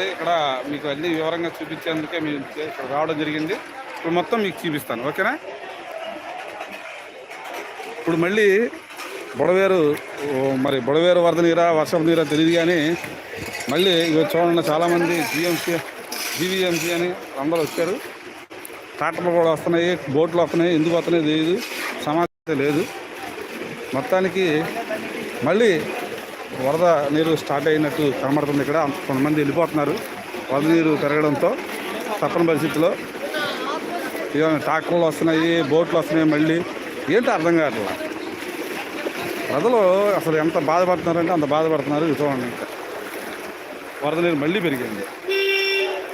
చూడండి ఇక్కడ మీకు అన్ని వివరంగా చూపించేందుకే మేము ఇక్కడ రావడం జరిగింది. ఇప్పుడు మొత్తం మీకు చూపిస్తాను ఓకేనా? ఇప్పుడు మళ్ళీ బుడవేరు మరి బుడవేరు వరద నీరా వర్షపు నీరా తెలియదు కానీ మళ్ళీ ఇక చూడండి చాలామంది జిఎంసీ జీవీఎంసీ అని అందరూ వచ్చారు. ట్రాక్టర్లు కూడా వస్తున్నాయి బోట్లు వస్తున్నాయి ఎందుకు వస్తున్నాయి తెలియదు సమాచారం లేదు. మొత్తానికి మళ్ళీ వరద నీరు స్టార్ట్ అయినట్టు కనబడుతుంది ఇక్కడ. కొంతమంది వెళ్ళిపోతున్నారు. వరద నీరు పెరగడంతో తప్పని పరిస్థితిలో ఏమైనా ట్రాక్టర్లు వస్తున్నాయి బోట్లు వస్తున్నాయి మళ్ళీ. ఏంటో అర్థం కావట్లా ప్రజలు అసలు ఎంత బాధపడుతున్నారంటే అంత బాధపడుతున్నారు ఇది చూడండి. ఇంకా వరద నీరు మళ్ళీ పెరిగింది.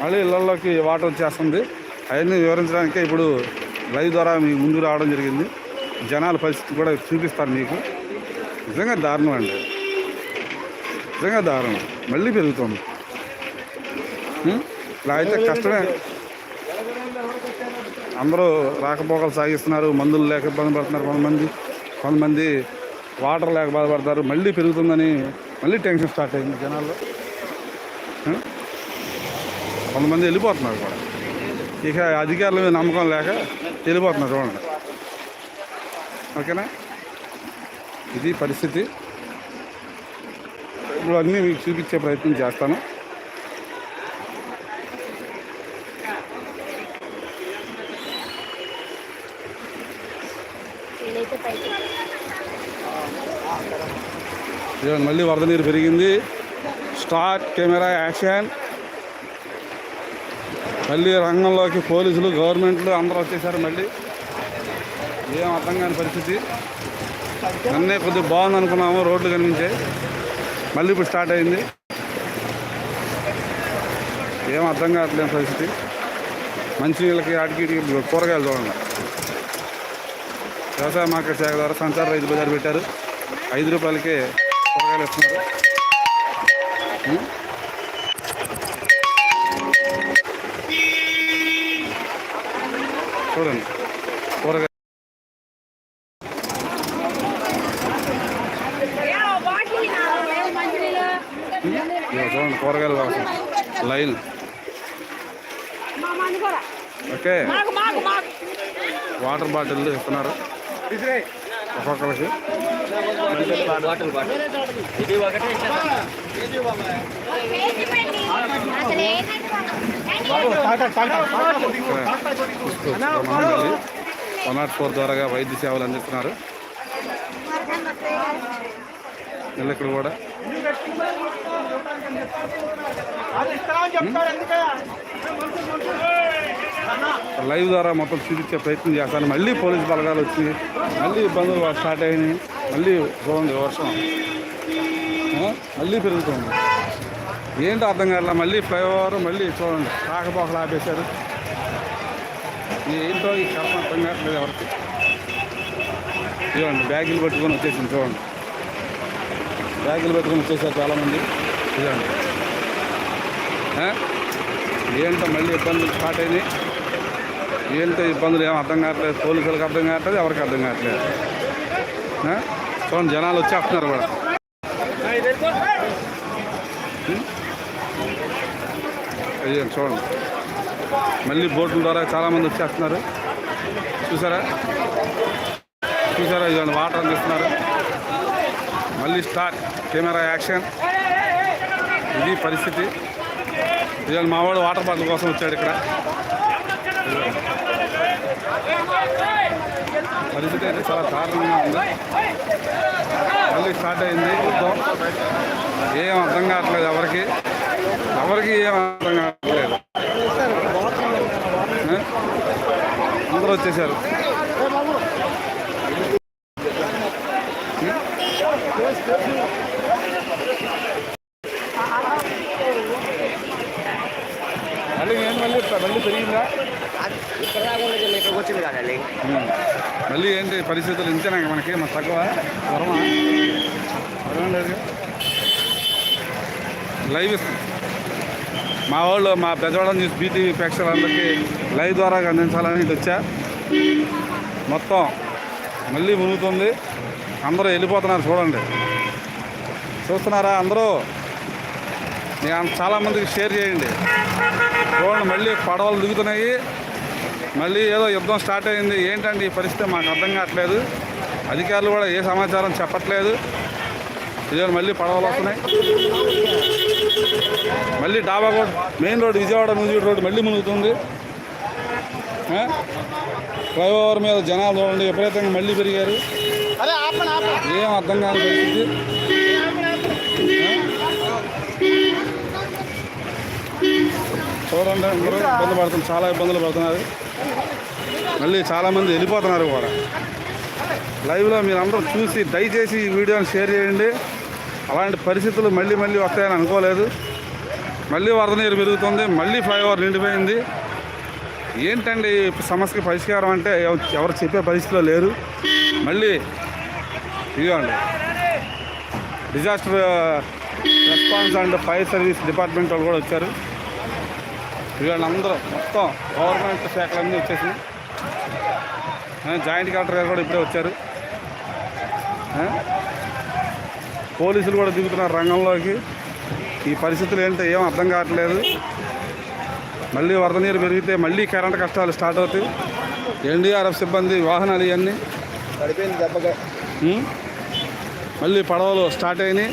మళ్ళీ ఇళ్ళలోకి వాటర్ వచ్చేస్తుంది. అవన్నీ వివరించడానికే ఇప్పుడు లైవ్ ద్వారా మీకు ముందు రావడం జరిగింది. జనాల పరిస్థితి కూడా చూపిస్తారు మీకు. నిజంగా దారుణం అండి. నిజంగా దారుణం. మళ్ళీ పెరుగుతుంది? ఇలా అయితే కష్టమే. అందరూ రాకపోకలు సాగిస్తున్నారు మందులు లేక ఇబ్బంది పడుతున్నారు కొంతమంది. కొంతమంది వాటర్ లేక బాధపడతారు మళ్ళీ పెరుగుతుందని మళ్ళీ టెన్షన్ స్టార్ట్ అయింది జనాల్లో. ఉం? కొంతమంది వెళ్ళిపోతున్నారు కూడా. ఇక అధికారుల మీద నమ్మకం లేక వెళ్ళిపోతున్నారు చూడండి. ఓకేనా? ఇది పరిస్థితి. ఇప్పుడు అన్నీ మీకు చూపించే ప్రయత్నం చేస్తాను. మళ్ళీ వరద నీరు పెరిగింది. Start camera action. మళ్ళీ రంగంలోకి పోలీసులు గవర్నమెంట్లు అందరూ వచ్చేసారు మళ్ళీ. ఏం అర్థం కాని పరిస్థితి. అన్నీ కొద్దిగా బాగుంది అనుకున్నాము రోడ్లు కనిపించాయి. మళ్ళీ ఇప్పుడు స్టార్ట్ అయింది. ఏం అర్థం కావట్లేదు పరిస్థితి. మంచినీళ్ళకి ఆటికి కూరగాయలు చూడండి వ్యవసాయ మార్కెట్ శాఖ ద్వారా సంచార రైతు బజార్ పెట్టారు. ఐదు రూపాయలకే కూరగాయలు ఇస్తున్నారు చూడండి కూరగాయ ఇదిగో చూడండి కూరగాయల వాసన లైన్. ఓకే. వాటర్ బాటిల్ ఇస్తున్నారు. ఒక్కొక్కరికి. బాటిల్ బాటిల్ ఇది ఒకటే వన్ నాట్ ఫోర్ ద్వారాగా వైద్య సేవలు అందిస్తున్నారు. ఇక్కడ కూడా. లైవ్ ద్వారా మొత్తం చూపించే ప్రయత్నం చేస్తాను. మళ్ళీ పోలీస్ బలగాలు వచ్చి మళ్ళీ ఇబ్బందులు స్టార్ట్ అయినాయి. మళ్ళీ చూడండి వర్షం? మళ్ళీ పెరుగుతుంది. ఏంటో అర్థం కావట్లా? మళ్ళీ ఫ్లైఓవర్ మళ్ళీ చూడండి. రాకపోకలు ఆపేశారు. ఏంటో ఈ కర్మ అర్థం కావట్లేదు ఎవరికి. ఇదిగోండి బ్యాగులు పట్టుకొని వచ్చేసింది చూడండి. బ్యాగులు పెట్టుకుని వచ్చేసారు చాలామంది. ఇదండి. ఏంటో మళ్ళీ ఇబ్బందులు స్టార్ట్ అయినాయి. ఏంటో ఇబ్బందులు ఏం అర్థం కావట్లేదు. పోలీసులకు అర్థం కావట్లేదు ఎవరికి అర్థం కావట్లేదు. చూడండి జనాలు వచ్చేస్తున్నారు కూడా. అయ్యాను చూడండి. మళ్ళీ బోట్ల ద్వారా చాలామంది వచ్చేస్తున్నారు. చూసారా? చూసారా? ఇదిగోండి వాటర్ అందిస్తున్నారు. మళ్ళీ స్టార్ట్ కెమెరా యాక్షన్ ఇది పరిస్థితి. ఇవాళ మావాడు వాటర్ బాటిల్ కోసం వచ్చాడు ఇక్కడ. పరిస్థితి అయితే చాలా దారుణంగా ఉంది. మళ్ళీ స్టార్ట్ అయింది. యుద్ధం ఏం అర్థం కావట్లేదు ఎవరికి. ఎవరికి ఏం అర్థం కావట్లేదు. అందరూ వచ్చేసారు. మళ్ళీ ఏం మళ్ళీ మళ్ళీ పెరిగిందా? ఇక్కడ రాకుండా ఇక్కడికి వచ్చింది కాదండి మళ్ళీ ఏంటి పరిస్థితులు ఇంతేనా మనకి? మన తక్కువ? వరమా వరం లేదు. లైవ్ ఇస్తుంది మా వాళ్ళు మా పెద్దవాళ్ళని చూసి బీటీవీ ప్రేక్షకులందరికీ లైవ్ ద్వారా అందించాలని ఇటు వచ్చా. మొత్తం మళ్ళీ మునుగుతుంది. అందరూ వెళ్ళిపోతున్నారు చూడండి. చూస్తున్నారా అందరూ? నేను చాలామందికి షేర్ చేయండి. చూడండి మళ్ళీ పడవలు దిగుతున్నాయి. మళ్ళీ ఏదో యుద్ధం స్టార్ట్ అయింది. ఏంటండి ఈ పరిస్థితి? మాకు అర్థం కావట్లేదు. అధికారులు కూడా ఏ సమాచారం చెప్పట్లేదు. ఇదే మళ్ళీ పడవలు వస్తున్నాయి. మళ్ళీ డాబా కూడా మెయిన్ రోడ్ విజయవాడ మ్యూజిక్ రోడ్డు మళ్ళీ మునుగుతుంది. ఫ్లైఓవర్ మీద జనాలు చూడండి విపరీతంగా మళ్ళీ పెరిగారు. ఏం అర్థం కాని పరిస్థితి చూడండి అందరూ ఇబ్బంది పడుతున్నారు చాలా ఇబ్బందులు పడుతున్నారు. మళ్ళీ చాలామంది వెళ్ళిపోతున్నారు కూడా. లైవ్లో మీరు అందరూ చూసి దయచేసి ఈ వీడియోని షేర్ చేయండి. అలాంటి పరిస్థితులు మళ్ళీ మళ్ళీ వస్తాయని అనుకోలేదు. మళ్ళీ వరద నీరు పెరుగుతుంది మళ్ళీ ఫ్లైఓవర్ నిండిపోయింది. ఏంటండి సమస్యకి పరిష్కారం అంటే ఎవ- ఎవరు చెప్పే పరిస్థితిలో లేరు. మళ్ళీ ఇదిగోండి. Disaster response and fire service department వాళ్ళు కూడా వచ్చారు. ఇదిగోండి అందరూ మొత్తం గవర్నమెంట్ శాఖలన్నీ వచ్చేసి జాయింట్ కలెక్టర్ గారు కూడా ఇప్పుడే వచ్చారు? పోలీసులు కూడా దిగుతున్నారు రంగంలోకి. ఈ పరిస్థితులు ఏంటో ఏం అర్థం కావట్లేదు. మళ్ళీ వరద నీరు పెరిగితే మళ్ళీ కరెంట్ కష్టాలు స్టార్ట్ అవుతాయి. ఎన్డీఆర్ఎఫ్ సిబ్బంది వాహనాలు ఇవన్నీ. పడిపోయింది దెబ్బగా ఉం? మళ్ళీ పడవలు స్టార్ట్ అయినాయి.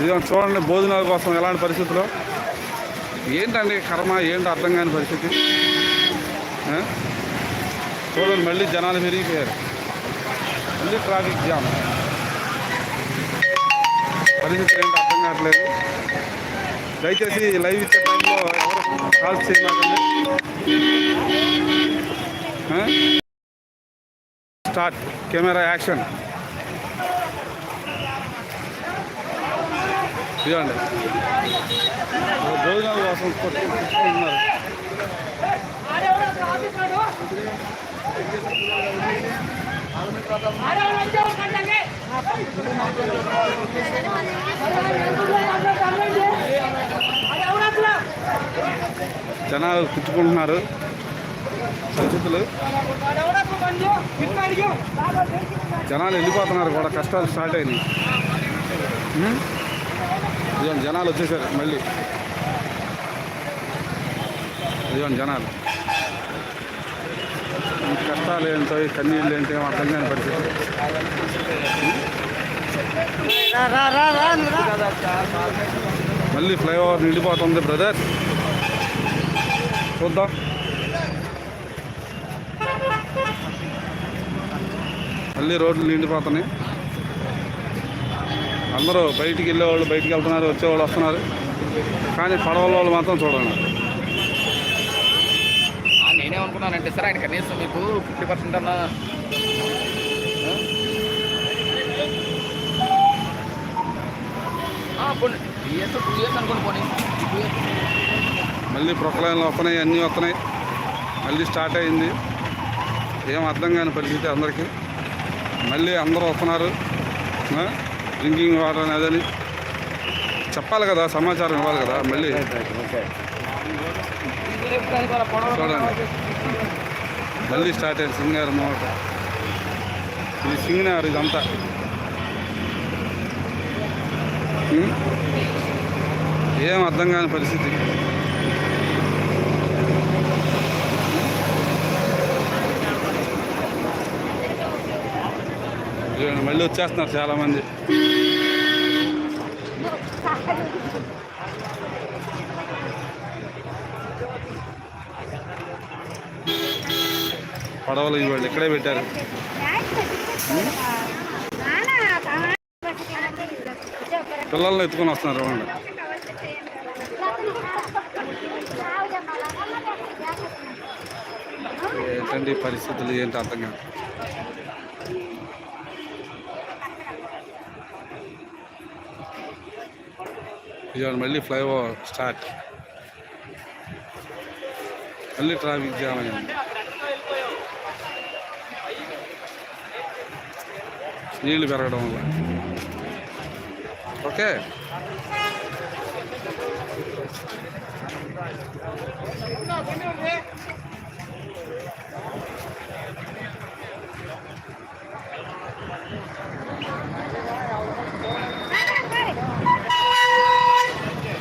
ఇది చూడండి భోజనాల కోసం ఎలాంటి పరిస్థితుల్లో ఏంటండి కర్మ? ఏంటో అర్థం కాని పరిస్థితి? చూడండి మళ్ళీ జనాలు పెరిగిపోయారు. మళ్ళీ ట్రాఫిక్ జామ్. పరిస్థితి ఏంటో అర్థం కావట్లేదు. దయచేసి లైవ్ ఇచ్చే టైంలో ఎవరు కాల్స్ చేయమాకండి. స్టార్ట్. Camera action. ఇదండి భోజనాల కోసం కొట్టుకుంటున్నారు. జనాలు పుచ్చుకుంటున్నారు. పరిస్థితులు జనాలు వెళ్ళిపోతున్నారు కూడా కష్టాలు స్టార్ట్ అయినాయి. ఇదిగోండి జనాలు వచ్చేసారు మళ్ళీ. ఇదిగోండి జనాలు. కష్టాలు ఏంటో ఈ కన్నీళ్ళు ఏంటో ఏం అర్థం కాని పరిస్థితి. మళ్ళీ ఫ్లైఓవర్ నిండిపోతుంది బ్రదర్. చూద్దాం. మళ్ళీ రోడ్లు నిండిపోతున్నాయి. అందరూ బయటికి వెళ్ళేవాళ్ళు బయటికి వెళ్తున్నారు వచ్చేవాళ్ళు వస్తున్నారు. కానీ పడవల వాళ్ళు మాత్రం చూడండి. నేనేమనుకున్నానంటే సార్ ఆయన కనీసం మీకు ఫిఫ్టీ పర్సెంట్ అన్న పోనీ టూ ఇయర్స్ టూ ఇయర్స్ అనుకోండి పోనీ. మళ్ళీ ప్రొక్లైన్లు వస్తున్నాయి అన్నీ వస్తున్నాయి. మళ్ళీ స్టార్ట్ అయింది. ఏం అర్థం కాని పరిస్థితి అందరికీ. మళ్ళీ అందరూ వస్తున్నారు. డ్రింకింగ్ వాటర్ అనేది చెప్పాలి కదా సమాచారం ఇవ్వాలి కదా మళ్ళీ. చూడండి. మళ్ళీ స్టార్ట్ అయింది సింగారు మోట ఇది సింగినారు ఇదంతా? ఏం అర్థం కాని పరిస్థితి. మళ్ళీ వచ్చేస్తున్నారు చాలామంది. పడవలు ఇవాళ్ళు ఇక్కడే పెట్టారు. పిల్లల్ని ఎత్తుకొని వస్తున్నారు వాళ్ళు ఏంటండి పరిస్థితులు ఏంటి అర్థం కాదు. ఇవాళ మళ్ళీ ఫ్లైఓవర్ స్టార్ట్. మళ్ళీ ట్రాఫిక్ జామ్ అయింది. నీళ్ళు పెరగడం వల్ల ఓకే